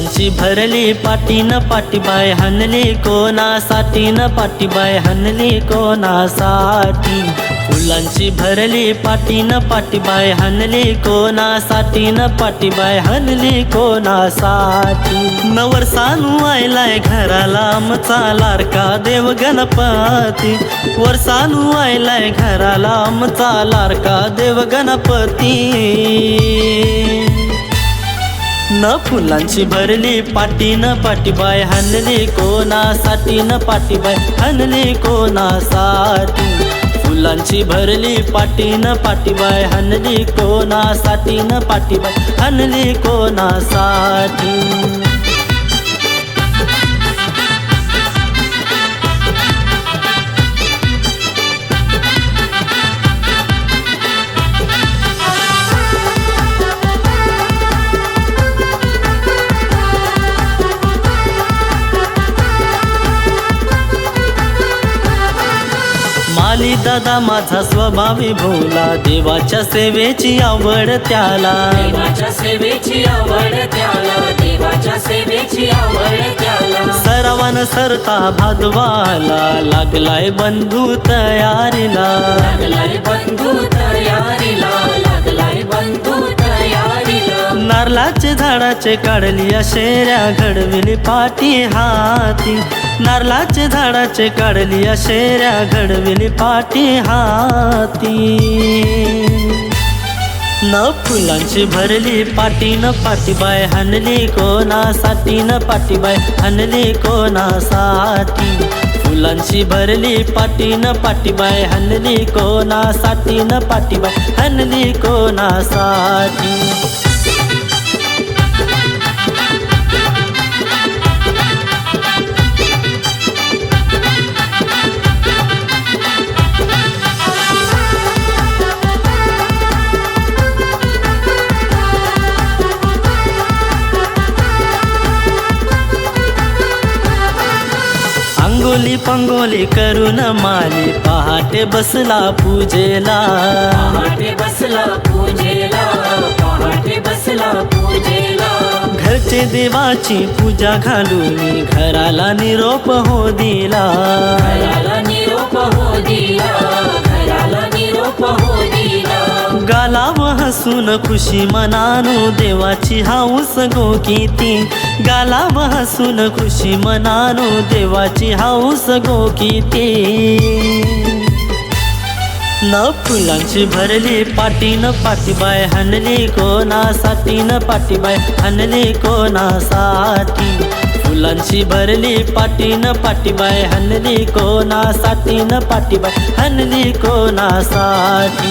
फुलांची भरली पाटीन पाटीबाय हनली कोणासाठी? न पाटीबाय हनली कोणासाठी? फुलांची भरली पाटीन पाटीबाय हनली कोणासाठी? न पाटीबाय हनली कोणासाठी? नवर सानू आयलाय घराला आमचा लारका देव गणपती. वरसानू आयलाय घराला आमचा लारका देव गणपती. न फुलांची भरली पाटी न पाटीबाय हनली कोणासाठी न पाटीबाय हनली कोणासाठी? फुलांची भरली पाटी न पाटीबाय हनली कोणासाठी न पाटीबाय हनली कोणासाठी? माली दादा माझा स्वभावी भोला. देवाच्या सेवेची आवड त्याला. देवाच्या सेवेची आवड त्याला. देवाच्या सेवेची आवड त्याला. सरावान सरता भागवाला लागलाय बंधू तयारीला. नारळाचे झाडाचे काढली शेऱ्या घडविली पाटी हाती. नारळाचे झाडाचे काढली शेऱ्या घडविली पाटी हाती. न फुलांची भरली पाटी न पाटीबाय हनली कोणासाठी न पाटीबाय हनली कोणासाठी? फुलांची भरली पाटी न पाटीबाय हनली कोणासाठी न पाटीबाय हनली कोणासाठी? अंगोली पंगोली करून माली. पहाटे बसला पूजेला. पहाटे बसला पूजेला. पहाटे बसला पूजेला. घरचे देवाची पूजा घालून घराला निरोप हो दिला. गालाव हसून खुशी मनानो देवाची हाऊस गो किती गालाव हसून खुशी मनानो देवाची हाऊस गो किती न फुलांची भरली पाटी न पाठीबाय हनली कोणासाठी न पाटीबाय हनली कोणासाठी फुलांची भरली पाटी न पाटीबाय हनली कोणासाठी न पाटीबाय हनली कोणासाठी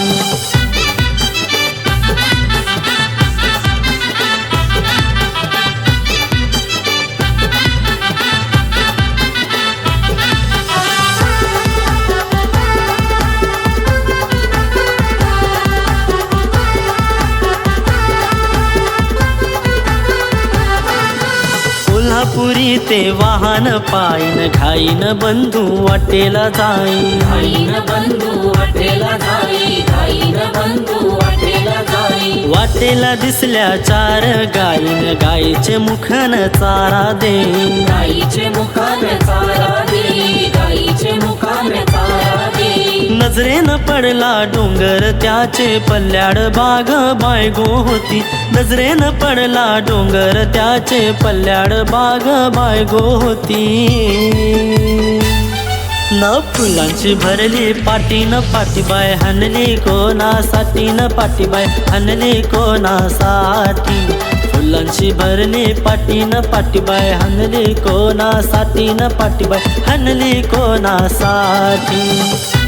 कोल्हापुरी ते वाहन पायीन घाईन बंधू वाटेला जाई घाईन बंधू वाटेला जाई घाईन बंधू वाटेला जाई वाटेला दिसल्या चार गाईन गाईचे मुखन चारा दे गाईचे मुखान चारा दे गाईचे मुखान नजरेनं पडला डोंगर त्याचे पल्ल्याड बाग बायगो होती. नजरेनं पडला डोंगर त्याचे पल्ल्याड बाग बायगो होती. न फुलांची भरली पाटी न पाठीबाय हनली कोणासाठी न पाटीबाय हनली कोणासाठी फुलांची भरली पाटी न पाटीबाय हनली कोणासाठी न पाटीबाय हनली कोणासाठी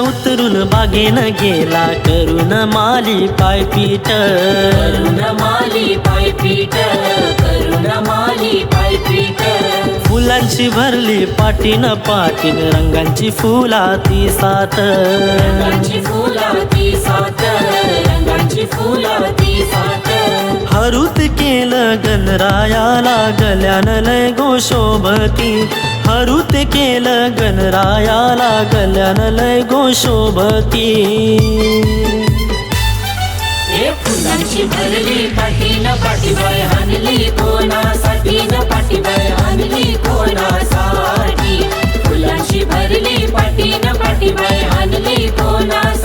उतरून बागेन गेला करुण माली पायपीट करुण माली पायपीट करुण माली पायपीट फुलांची भरली पाटीन पाटीन रंगांची रंगांची फुलाती सात रंगांची फुलाती सात हरुत केलं गणरायाला गल्यानं लय गोशोभती. हरुत केलं गणरायाला गल्यानं लय गोशोभती. हे माणशी भरली पाटील पाठीबाय हानली कोणासाठी? न पाठीबाय हानली कोणासाठी? फुलांशी भरली पाटील पाठीबाय हानली कोणासाठी?